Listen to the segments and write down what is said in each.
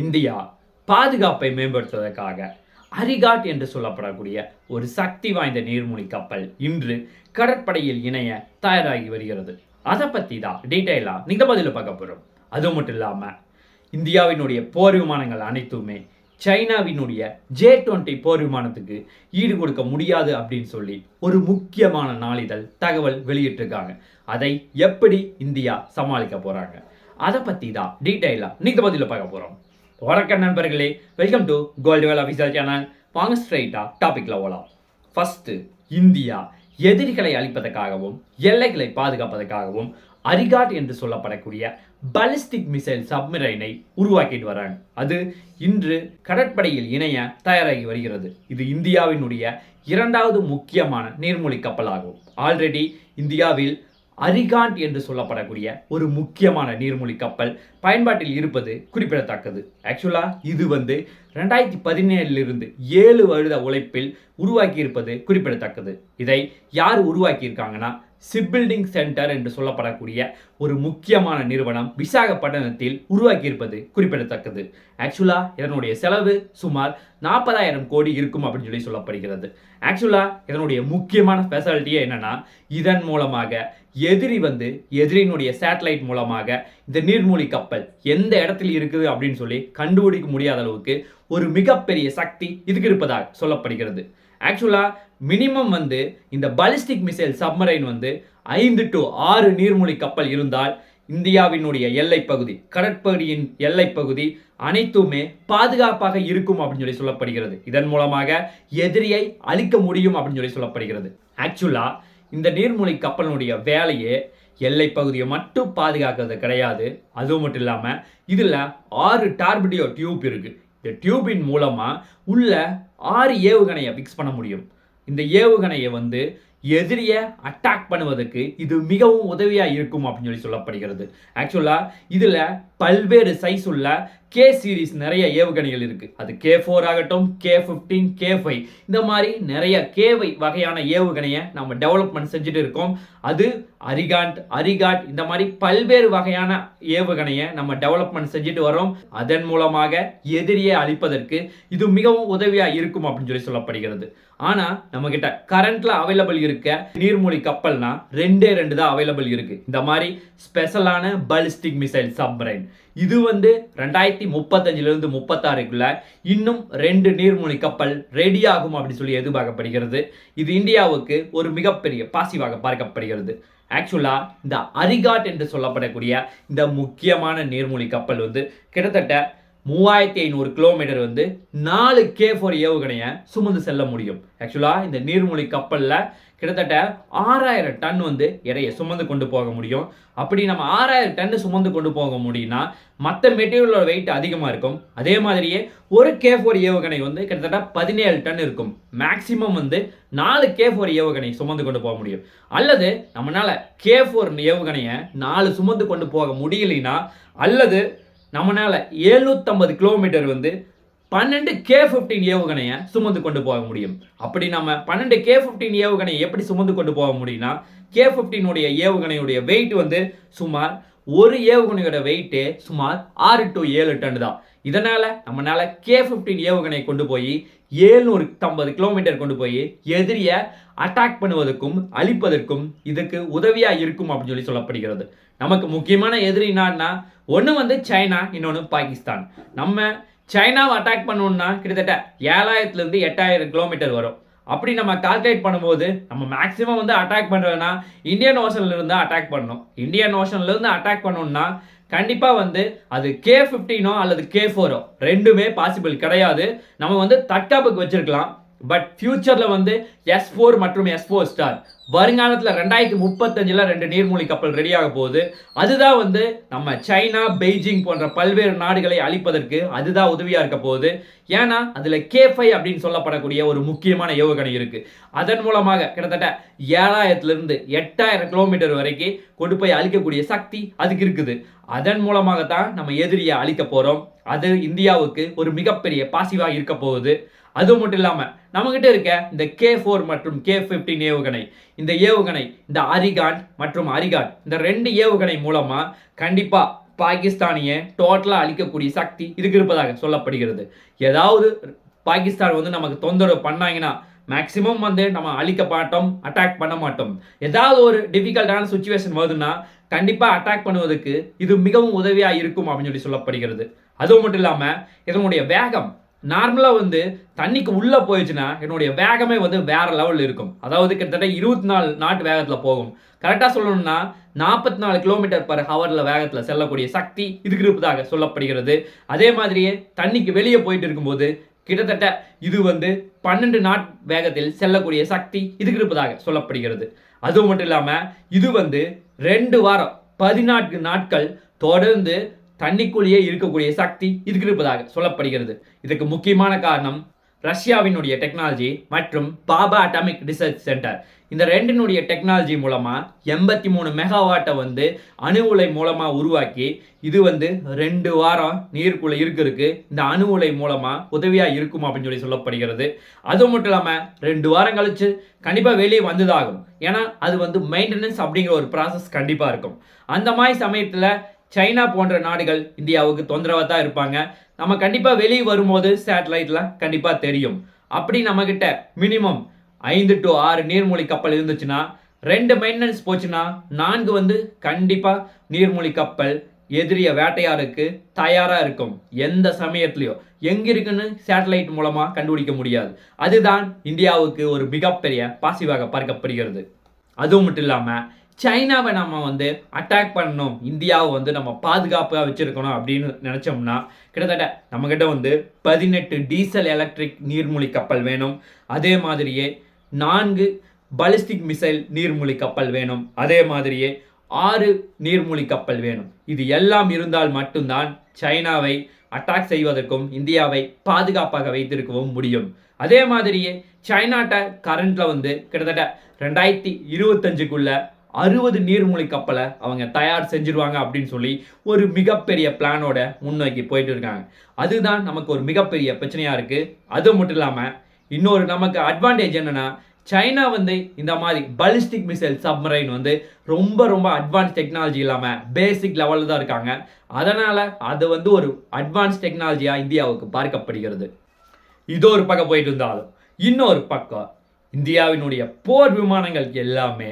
India பாதுகாப்பை மேம்படுத்துவதற்காக அரிகாட் என்று சொல்லப்படக்கூடிய ஒரு சக்தி வாய்ந்த நீர்மூழ்கி கப்பல் இன்று கடற்படையில் இணைய தயாராகி வருகிறது. அதை பற்றி தான் டீட்டெயிலாக நீங்க பதில் பார்க்க போகிறோம் அது மட்டும் இல்லாமல் இந்தியாவினுடைய போர் விமானங்கள் அனைத்துமே சைனாவினுடைய ஜே டுவெண்ட்டி போர் விமானத்துக்கு ஈடு கொடுக்க முடியாது அப்படின்னு சொல்லி ஒரு முக்கியமான நாளிதழ் தகவல் வெளியிட்டிருக்காங்க. அதை எப்படி இந்தியா சமாளிக்க போகிறாங்க அதை பற்றி தான் டீட்டெயிலாக நீங்கள் பதில் பார்க்க போகிறோம் வணக்கம் நண்பர்களே. Welcome to Goldwell official channel வாங்க ஸ்ட்ரைட்டாக டாபிக்ல ஓலாம் ஃபஸ்ட்டு இந்தியா எதிரிகளை அழிப்பதற்காகவும் எல்லைகளை பாதுகாப்பதற்காகவும் அரிகாட் என்று சொல்லப்படக்கூடிய பலிஸ்டிக் மிசைல் சப்மரைனை உருவாக்கிட்டு வராங்க. அது இன்று கடற்படையில் இணைய தயாராகி வருகிறது. இது இந்தியாவினுடைய இரண்டாவது முக்கியமான நீர்மூழ்கி கப்பலாகும். ஆல்ரெடி இந்தியாவில் அரிகாண்ட் என்று சொல்லப்படக்கூடிய ஒரு முக்கியமான நீர்மூழ்கி கப்பல் பயன்பாட்டில் இருப்பது குறிப்பிடத்தக்கது. ஆக்சுவலாக இது வந்து ரெண்டாயிரத்தி பதினேழிலிருந்து ஏழு வருட உழைப்பில் உருவாக்கியிருப்பது குறிப்பிடத்தக்கது. இதை யார் உருவாக்கியிருக்காங்கன்னா சிப் பில்டிங் சென்டர் என்று சொல்லப்படக்கூடிய ஒரு முக்கியமான நிறுவனம் விசாகப்பட்டினத்தில் உருவாக்கியிருப்பது குறிப்பிடத்தக்கது. ஆக்சுவலாக இதனுடைய செலவு சுமார் நாற்பதாயிரம் கோடி இருக்கும் அப்படின்னு சொல்லி சொல்லப்படுகிறது. ஆக்சுவலாக இதனுடைய முக்கியமான ஸ்பெஷாலிட்டியே என்னென்னா இதன் மூலமாக எதிரி வந்து எதிரியினுடைய சேட்டலைட் மூலமாக இந்த நீர்மூழ்கி கப்பல் எந்த இடத்துல இருக்குது அப்படின்னு சொல்லி கண்டுபிடிக்க முடியாத அளவுக்கு ஒரு மிகப்பெரிய சக்தி இதுக்கு இருப்பதாக சொல்லப்படுகிறது. ஆக்சுவலாக மினிமம் வந்து இந்த பாலிஸ்டிக் மிசைல் சப்மரைன் வந்து ஐந்து டு ஆறு நீர்மூழ்கி கப்பல் இருந்தால் இந்தியாவினுடைய எல்லைப்பகுதி கடற்பகுதியின் எல்லைப்பகுதி அனைத்துமே பாதுகாப்பாக இருக்கும் அப்படின்னு சொல்லி சொல்லப்படுகிறது. இதன் மூலமாக எதிரியை அழிக்க முடியும் அப்படின்னு சொல்லி சொல்லப்படுகிறது. ஆக்சுவலாக இந்த நீர்மூழ்கி கப்பலினுடைய வேலையே எல்லை பகுதியை மட்டும் பாதுகாக்கிறது கிடையாது. அதுவும் மட்டும் இல்லாமல் இதில் ஆறு டார்பிடியோ டியூப் இருக்குது இந்த டியூபின் மூலமாக உள்ள ஆறு ஏவுகணையை ஃபிக்ஸ் பண்ண முடியும். இந்த ஏவுகணையை வந்து எதிரியை அட்டாக் பண்ணுவதற்கு இது மிகவும் உதவியாக இருக்கும் அப்படின்னு சொல்லி சொல்லப்படுகிறது. ஆக்சுவலாக இதில் பல்வேறு சைஸ் உள்ள கே சீரிஸ் நிறைய ஏவுகணைகள் இருக்குது அது கே ஃபோர் ஆகட்டும் கே ஃபிஃப்டீன் கே ஃபைவ் இந்த மாதிரி நிறைய கேவை வகையான ஏவுகணையை நம்ம டெவலப்மெண்ட் செஞ்சுட்டு இருக்கோம். அது அரிகாண்ட் அரிகாட் இந்த மாதிரி பல்வேறு வகையான ஏவுகணையை நம்ம டெவலப்மெண்ட் செஞ்சுட்டு வரோம். அதன் மூலமாக எதிரியை அழிப்பதற்கு இது மிகவும் உதவியாக இருக்கும் அப்படின்னு சொல்லி சொல்லப்படுகிறது. ஆனால் நம்மக்கிட்ட கரண்ட்டில் கரண்ட்ல அவைலபிள் இருக்க நீர்மூழ்கி கப்பல்னா ரெண்டே ரெண்டு தான் அவைலபிள் இருக்குது இந்த மாதிரி ஸ்பெஷலான பலிஸ்டிக் மிசைல் சப்மரைன் இது வந்து ரெண்டாயிரத்தி முப்பத்தஞ்சிலிருந்து முப்பத்தாறுக்குள்ள இன்னும் ரெண்டு நீர்மூழ்கி கப்பல் ரெடியாகும் அப்படின்னு சொல்லி எதிர்பார்க்கப்படுகிறது. இது இந்தியாவுக்கு ஒரு மிகப்பெரிய பாசிவாக பார்க்கப்படுகிறது. ஆக்சுவலா இந்த அரிகாட் என்று சொல்லப்படக்கூடிய இந்த முக்கியமான நீர்மூழ்கி கப்பல் வந்து கிட்டத்தட்ட மூவாயிரத்தி ஐநூறு கிலோமீட்டர் வந்து நாலு கே ஃபோர் ஏவுகணையை சுமந்து செல்ல முடியும். ஆக்சுவலாக இந்த நீர்மூழ்கி கப்பலில் கிட்டத்தட்ட ஆறாயிரம் டன் வந்து எடையை சுமந்து கொண்டு போக முடியும். அப்படி நம்ம ஆறாயிரம் டன் சுமந்து கொண்டு போக முடியும்னா மற்ற மெட்டீரியலோட வெயிட் அதிகமாக இருக்கும். அதே மாதிரியே ஒரு கே ஃபோர் ஏவுகணை வந்து கிட்டத்தட்ட பதினேழு டன் இருக்கும். மேக்சிமம் வந்து நாலு கே ஃபோர் ஏவுகணை சுமந்து கொண்டு போக முடியும். அல்லது நம்மளால் கே ஃபோர் ஏவுகணையை நாலு சுமந்து கொண்டு போக முடியலைன்னா அல்லது நம்மளால் எழுநூற்றம்பது கிலோமீட்டர் வந்து பன்னெண்டு கே ஃபிஃப்டீன் ஏவுகணையை சுமந்து கொண்டு போக முடியும். அப்படி நம்ம பன்னெண்டு கே ஃபிஃப்டீன் ஏவுகணையை எப்படி சுமந்து கொண்டு போக முடியும்னா கே ஃபிஃப்டீனுடைய ஏவுகணையுடைய வெயிட் வந்து சுமார் ஒரு ஏவுகணையோட வெயிட்டு சுமார் ஆறு டு ஏழு டன் தான். இதனால் நம்மளால் கே ஃபிஃப்டீன் ஏவுகணையை கொண்டு போய் ஏழ்நூறு ஐம்பது கிலோமீட்டர் கொண்டு போய் எதிரியை அட்டாக் பண்ணுவதற்கும் அழிப்பதற்கும் இதுக்கு உதவியாக இருக்கும் அப்படின்னு சொல்லி சொல்லப்படுகிறது. நமக்கு முக்கியமான எதிரி என்னன்னா ஒன்று வந்து சைனா இன்னொன்று பாகிஸ்தான். நம்ம சைனாவை அட்டாக் பண்ணணும்னா கிட்டத்தட்ட ஏழாயிரத்துலேருந்து எட்டாயிரம் கிலோமீட்டர் வரும். அப்படி நம்ம கால்குலேட் பண்ணும்போது நம்ம மேக்ஸிமம் வந்து அட்டாக் பண்ணுறதுனா இந்தியன் ஓஷன்லேருந்து அட்டாக் பண்ணணும். இந்தியன் ஓஷன்லேருந்து அட்டாக் பண்ணணும்னா கண்டிப்பாக வந்து அது கே ஃபிஃப்டீனோ அல்லது கே ஃபோரோ ரெண்டுமே பாசிபிள் கிடையாது. நம்ம வந்து தற்காப்புக்கு வச்சுருக்கலாம். பட் ஃபியூச்சரில் வந்து எஸ் ஃபோர் மற்றும் எஸ் ஃபோர் ஸ்டார் வருங்காலத்தில் ரெண்டாயிரத்தி முப்பத்தஞ்சில் ரெண்டு நீர்மூழ்கி கப்பல் ரெடியாக போகுது. அதுதான் வந்து நம்ம சைனா பெய்ஜிங் போன்ற பல்வேறு நாடுகளை அழிப்பதற்கு அதுதான் உதவியாக இருக்க போகுது. ஏன்னா அதில் கே ஃபைவ் அப்படின்னு சொல்லப்படக்கூடிய ஒரு முக்கியமான ஏவுகணை இருக்குது அதன் மூலமாக கிட்டத்தட்ட ஏழாயிரத்துலேருந்து எட்டாயிரம் கிலோமீட்டர் வரைக்கும் கொண்டு போய் அழிக்கக்கூடிய சக்தி அதுக்கு இருக்குது. அதன் மூலமாக தான் நம்ம எதிரியை அழிக்க போகிறோம் அது இந்தியாவுக்கு ஒரு மிகப்பெரிய பாசிவாக இருக்க போகுது. அது மட்டும் இல்லாமல் நம்மகிட்ட இருக்க இந்த கே ஃபோர் மற்றும் கே ஃபிஃப்டின் ஏவுகணை இந்த ஏவுகணை இந்த அரிகான் மற்றும் அரிகான் இந்த ரெண்டு ஏவுகணை மூலமாக கண்டிப்பாக பாகிஸ்தானிய டோட்டலாக அழிக்கக்கூடிய சக்தி இதுக்கு இருப்பதாக சொல்லப்படுகிறது. ஏதாவது பாகிஸ்தான் வந்து நமக்கு தொந்தரவு பண்ணாங்கன்னா மேக்ஸிமம் வந்து நம்ம அழிக்க மாட்டோம் அட்டாக் பண்ண மாட்டோம். ஏதாவது ஒரு டிஃபிகல்ட்டான சுச்சுவேஷன் வருதுன்னா கண்டிப்பாக அட்டாக் பண்ணுவதற்கு இது மிகவும் உதவியாக இருக்கும் அப்படின்னு சொல்லி சொல்லப்படுகிறது. அதுவும் மட்டும் இல்லாமல் இதனுடைய வேகம் நார்மலாக வந்து தண்ணிக்கு உள்ளே போயிடுச்சுன்னா என்னுடைய வேகமே வந்து வேற லெவலில் இருக்கும். அதாவது கிட்டத்தட்ட இருபத்தி நாலு நாட்டு வேகத்தில் போகும். கரெக்டாக சொல்லணும்னா நாற்பத்தி நாலு கிலோமீட்டர் பர் ஹவரில் வேகத்தில் செல்லக்கூடிய சக்தி இதுக்கு இருப்பதாக சொல்லப்படுகிறது. அதே மாதிரியே தண்ணிக்கு வெளியே போயிட்டு இருக்கும்போது கிட்டத்தட்ட இது வந்து பன்னெண்டு நாட் வேகத்தில் செல்லக்கூடிய சக்தி இதுக்கு இருப்பதாக சொல்லப்படுகிறது. அது மட்டும் இல்லாமல் இது வந்து ரெண்டு வாரம் பதினான்கு நாட்கள் தொடர்ந்து தண்ணிக்குள்ளேயே இருக்கக்கூடிய சக்தி இதுக்கு இருப்பதாக சொல்லப்படுகிறது. இதுக்கு முக்கியமான காரணம் ரஷ்யாவினுடைய டெக்னாலஜி மற்றும் பாபா அட்டாமிக் ரிசர்ச் சென்டர் இந்த ரெண்டினுடைய டெக்னாலஜி மூலமாக எண்பத்தி மூணு மெகாவாட்டை வந்து அணு உலை மூலமாக உருவாக்கி இது வந்து ரெண்டு வாரம் நீருக்குள்ளே இருக்கிறதுக்கு இந்த அணு உலை மூலமாக உதவியாக இருக்கும் அப்படின்னு சொல்லி சொல்லப்படுகிறது. அது மட்டும் இல்லாமல் ரெண்டு வாரம் கழிச்சு கண்டிப்பாக வெளியே வந்ததாகும். ஏன்னா அது வந்து மெயின்டெனன்ஸ் அப்படிங்கிற ஒரு ப்ராசஸ் கண்டிப்பாக இருக்கும். அந்த மாதிரி சமயத்தில் சைனா போன்ற நாடுகள் இந்தியாவுக்கு தொந்தரவாக தான் இருப்பாங்க. நம்ம கண்டிப்பாக வெளியே வரும்போது சேட்டலைட்டில் கண்டிப்பாக தெரியும். அப்படி நம்மக்கிட்ட மினிமம் ஐந்து டு ஆறு நீர்மூழ்கி கப்பல் இருந்துச்சுன்னா ரெண்டு மெயின்டெனன்ஸ் போச்சுன்னா நான்கு வந்து கண்டிப்பாக நீர்மூழ்கி கப்பல் எதிரிய வேட்டையாருக்கு தயாராக இருக்கும். எந்த சமயத்துலையோ. எங்கே இருக்குன்னு சேட்டலைட் மூலமாக கண்டுபிடிக்க முடியாது. அதுதான் இந்தியாவுக்கு ஒரு மிகப்பெரிய பாசிவாக பார்க்கப்படுகிறது. அதுவும் மட்டும் இல்லாமல் சைனாவை நம்ம வந்து அட்டாக் பண்ணணும். இந்தியாவை வந்து நம்ம பாதுகாப்பாக வச்சுருக்கணும் அப்படின்னு நினச்சோம்னா கிட்டத்தட்ட நம்மக்கிட்ட வந்து பதினெட்டு டீசல் எலக்ட்ரிக் நீர்மூழ்கி கப்பல் வேணும். அதே மாதிரியே நான்கு பலிஸ்டிக் மிசைல் நீர்மூழ்கி கப்பல் வேணும். அதே மாதிரியே ஆறு நீர்மூழ்கி கப்பல் வேணும். இது எல்லாம் இருந்தால் மட்டும்தான் சைனாவை அட்டாக் செய்வதற்கும் இந்தியாவை பாதுகாப்பாக வைத்திருக்கவும் முடியும். அதே மாதிரியே சைனாட்ட கரண்ட்டில் வந்து கிட்டத்தட்ட ரெண்டாயிரத்தி இருபத்தஞ்சுக்குள்ள அறுபது நீர்மூழ்கி கப்பலை அவங்க தயார் செஞ்சிருவாங்க அப்படின்னு சொல்லி ஒரு மிகப்பெரிய பிளானோட முன்னோக்கி போயிட்டு இருக்காங்க. அதுதான் நமக்கு ஒரு மிகப்பெரிய பிரச்சனையாக இருக்குது அது மட்டும் இல்லாமல் இன்னொரு நமக்கு அட்வான்டேஜ் என்னென்னா சைனா வந்து இந்த மாதிரி பலிஸ்டிக் மிசைல் சப்மரைன் வந்து ரொம்ப ரொம்ப அட்வான்ஸ் டெக்னாலஜி இல்லாமல் பேசிக் லெவலில் தான் இருக்காங்க. அதனால் அது வந்து ஒரு அட்வான்ஸ் டெக்னாலஜியாக இந்தியாவுக்கு பார்க்கப்படுகிறது. இது ஒரு பக்கம் போயிட்டு இருந்தாலும் இன்னொரு பக்கம் இந்தியாவினுடைய போர் விமானங்கள் எல்லாமே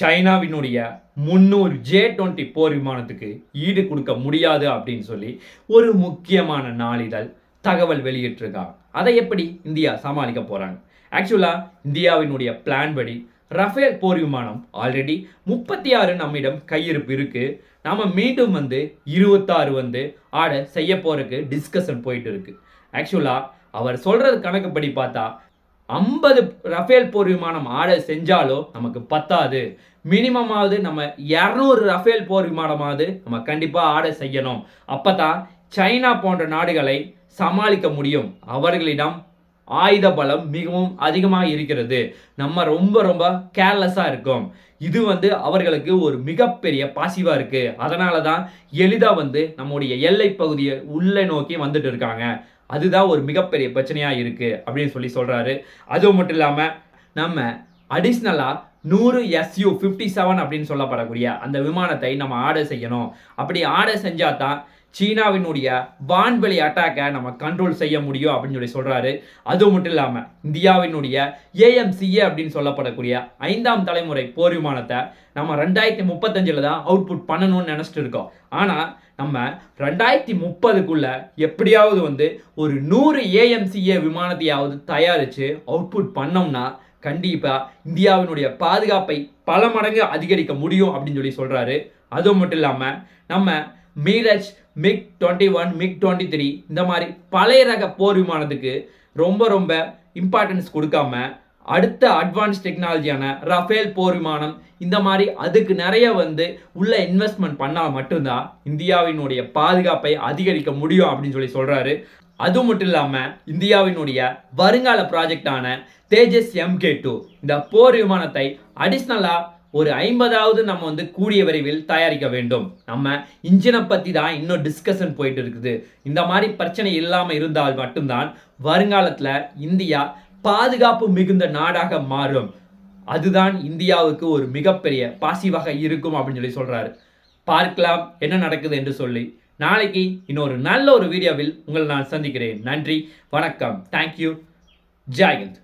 சைனாவினுடைய முந்நூறு ஜே டுவெண்ட்டி போர் விமானத்துக்கு ஈடு கொடுக்க முடியாது அப்படின்னு சொல்லி ஒரு முக்கியமான நாளிதழ் தகவல் வெளியிட்டிருக்காங்க. அதை எப்படி இந்தியா சமாளிக்க போகிறாங்க ஆக்சுவலாக இந்தியாவினுடைய பிளான் படி ரஃபேல் போர் விமானம் ஆல்ரெடி முப்பத்தி ஆறு நம்மிடம் கையிருப்பு இருக்குது நாம் மீண்டும் வந்து இருபத்தாறு வந்து ஆட செய்ய போகிறதுக்கு டிஸ்கஷன் போயிட்டு இருக்கு. ஆக்சுவலாக அவர் சொல்கிறது கணக்குப்படி பார்த்தா ஐம்பது ரஃபேல் போர் விமானம் ஆர்டர் செஞ்சாலோ நமக்கு பத்தாது. மினிமமாவது நம்ம இரநூறு ரஃபேல் போர் விமானமாவது நம்ம கண்டிப்பாக ஆர்டர் செய்யணும். அப்போ தான் சைனா போன்ற நாடுகளை சமாளிக்க முடியும். அவர்களிடம் ஆயுத பலம் மிகவும் அதிகமாக இருக்கிறது. நம்ம ரொம்ப ரொம்ப கேர்லெஸ்ஸாக இருக்கோம். இது வந்து அவர்களுக்கு ஒரு மிகப்பெரிய பாசிவாக இருக்குது அதனால தான் எளிதாக வந்து நம்முடைய எல்லை பகுதியை உள்ளே நோக்கி வந்துட்டு இருக்காங்க. அதுதான் ஒரு மிகப்பெரிய பிரச்சனையாக இருக்குது அப்படின்னு சொல்லி சொல்கிறாரு அதுவும் மட்டும் இல்லாமல் நம்ம அடிஷ்னலாக நூறு எஸ்யூ ஃபிஃப்டி செவன் அப்படின்னு சொல்லப்படக்கூடிய அந்த விமானத்தை நம்ம ஆர்டர் செய்யணும். அப்படி ஆர்டர் செஞ்சால் தான் சீனாவினுடைய வான்வெளி அட்டாக்கை நம்ம கண்ட்ரோல் செய்ய முடியும் அப்படின்னு சொல்லி சொல்கிறாரு அது மட்டும் இல்லாமல் இந்தியாவினுடைய ஏஎம்சிஏ அப்படின்னு சொல்லப்படக்கூடிய ஐந்தாம் தலைமுறை போர் விமானத்தை நம்ம ரெண்டாயிரத்தி முப்பத்தஞ்சில் தான் அவுட்புட் பண்ணணும்னு நினச்சிட்டு இருக்கோம். ஆனால் நம்ம ரெண்டாயிரத்தி முப்பதுக்குள்ள எப்படியாவது வந்து ஒரு நூறு ஏஎம்சிஏ விமானத்தையாவது தயாரித்து அவுட்புட் பண்ணோம்னா கண்டிப்பாக இந்தியாவினுடைய பாதுகாப்பை பல மடங்கு அதிகரிக்க முடியும் அப்படின்னு சொல்லி சொல்கிறாரு அது மட்டும் இல்லாமல் நம்ம Mirage MiG twenty one MiG twenty three இந்த மாதிரி பழைய ரக போர் விமானத்துக்கு ரொம்ப ரொம்ப இம்பார்ட்டன்ஸ் கொடுக்காம அடுத்த அட்வான்ஸ் டெக்னாலஜியான ரஃபேல் போர் விமானம் இந்த மாதிரி அதுக்கு நிறைய வந்து உள்ள இன்வெஸ்ட்மெண்ட் பண்ணால் மட்டும்தான் இந்தியாவினுடைய பாதுகாப்பை அதிகரிக்க முடியும் அப்படின்னு சொல்லி சொல்கிறாரு அது மட்டும் இல்லாமல் இந்தியாவினுடைய வருங்கால ப்ராஜெக்டான தேஜஸ் எம்கே டூ இந்த போர் விமானத்தை அடிஷ்னலாக ஒரு ஐம்பதாவது நம்ம வந்து கூடிய விரைவில் தயாரிக்க வேண்டும். நம்ம இன்ஜினை பற்றி தான் இன்னும் டிஸ்கஷன் போயிட்டு இருக்குது. இந்த மாதிரி பிரச்சனை இல்லாமல் இருந்தால் மட்டும்தான் வருங்காலத்தில் இந்தியா பாதுகாப்பு மிகுந்த நாடாக மாறும். அதுதான் இந்தியாவுக்கு ஒரு மிகப்பெரிய பாசிவாக இருக்கும் அப்படின்னு சொல்லி சொல்கிறாரு பார்க்கலாம் என்ன நடக்குது என்று சொல்லி. நாளைக்கு இன்னொரு நல்ல ஒரு வீடியோவில் உங்களை நான் சந்திக்கிறேன். நன்றி வணக்கம். தேங்க்யூ ஜெயந்த்